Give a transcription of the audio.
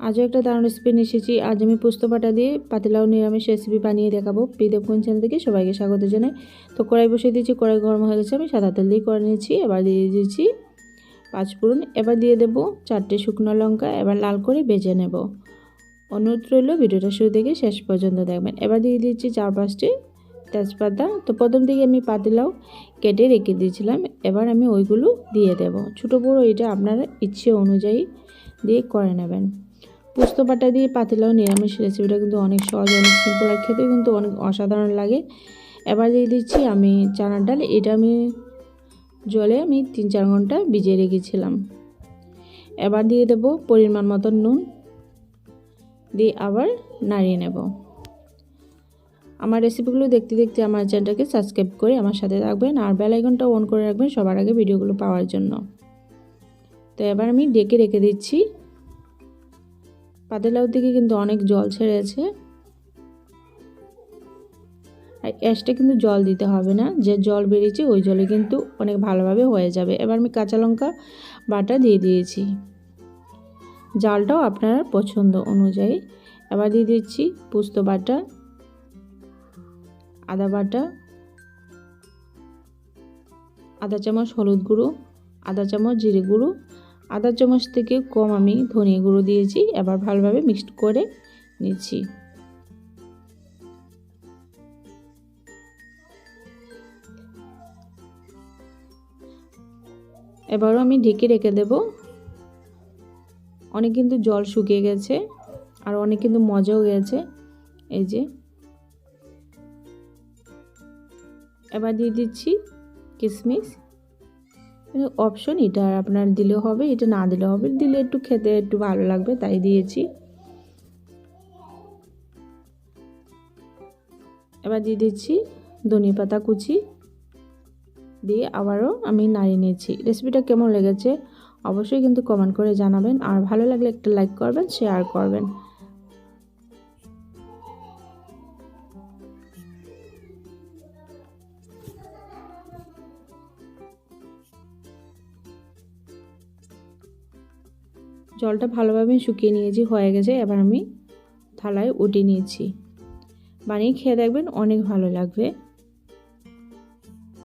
আজও একটা দারুণ রেসিপি নিয়ে এসেছি। আজ আমি পোস্ত বাটা দিয়ে পাতিলাও নিরামিষ রেসিপি বানিয়ে দেখাবো। পিদেবকুন চ্যানেল থেকে সবাইকে স্বাগত জানাই। তো কড়াই বসিয়ে দিয়েছি, কড়াই গরম হয়ে গেছে। আমি সাদা তেল দিয়ে করে নিয়েছি। এবার দিয়ে দিয়েছি পাঁচফোড়ন এবার দিয়ে দেব চারটে শুকনো লঙ্কা। এবার লাল করে বেজে নেব। অনুরোধ রইল ভিডিওটা শুরু থেকে শেষ পর্যন্ত দেখবেন। এবার দিয়ে দিয়েছি চার পাঁচটি তেজপাতা। তো প্রথম দিকে আমি পাতিলাও কেটে রেখে দিয়েছিলাম। এবার আমি ওইগুলো দিয়ে দেব। ছোটো বড়ো এটা আপনার ইচ্ছে অনুযায়ী দিয়ে করে নেবেন। পোস্ত বাটা দিয়ে পাতিলাও নিরামিষ রেসিপিটা কিন্তু অনেক সহজ, অনেক সিম্পল আর খেতেও কিন্তু অনেক অসাধারণ লাগে। এবার দিয়ে দিচ্ছি আমি চানার ডাল। এটা আমি জলে আমি তিন চার ঘণ্টা ভিজিয়ে রেখেছিলাম। এবার দিয়ে দেব পরিমাণ মতন নুন। দিয়ে আবার নাড়িয়ে নেব। আমার রেসিপিগুলো দেখতে দেখতে আমার চ্যানেলটাকে সাবস্ক্রাইব করে আমার সাথে থাকবেন আর বেল আইকনটা অন করে রাখবেন সবার আগে ভিডিওগুলো পাওয়ার জন্য। তো এবার আমি ডেকে রেখে দিচ্ছি পাতিলাউ থেকে কিন্তু অনেক জল ছেড়েছে। আর অ্যাশটা কিন্তু জল দিতে হবে না, যে জল বেরিয়েছে ওই জলে কিন্তু অনেক ভালোভাবে হয়ে যাবে। এবার আমি কাঁচা লঙ্কা বাটা দিয়ে দিয়েছি। জালটাও আপনার পছন্দ অনুযায়ী। এবার দিয়ে দিচ্ছি পোস্ত বাটা, আদা বাটা আদা চামচ হলুদ গুঁড়ো আদা চামচ জিরে গুঁড়ো আদা চামচ থেকে কম আমি ধনিয়া গুঁড়ো দিয়েছি, এবার ভালোভাবে মিক্সড করে নিচ্ছি। এবারও আমি ঢেকে রেখে দেব। অনেক কিন্তু জল শুকিয়ে গেছে, আর অনেক কিন্তু মজাও গেছে, এই যে। এবার দিয়ে দিচ্ছি কিশমিশ অপশন এটা আপনার দিলেও হবে, এটা না দিলেও হবে। দিলে একটু খেতে একটু ভালো লাগবে, তাই দিয়েছি। এবার দিয়ে দিচ্ছি ধনিয়া পাতা কুচি। দিয়ে আবারও আমি নাড়িয়ে নিয়েছি। রেসিপিটা কেমন লেগেছে অবশ্যই কিন্তু কমেন্ট করে জানাবেন। আর ভালো লাগলে একটা লাইক করবেন শেয়ার করবেন। জলটা ভালোভাবে শুকিয়ে নিয়েছি, হয়ে গেছে। এবার আমি থালায় উঠিয়ে নিয়েছি। বানিয়ে খেয়ে দেখবেন অনেক ভালো লাগবে।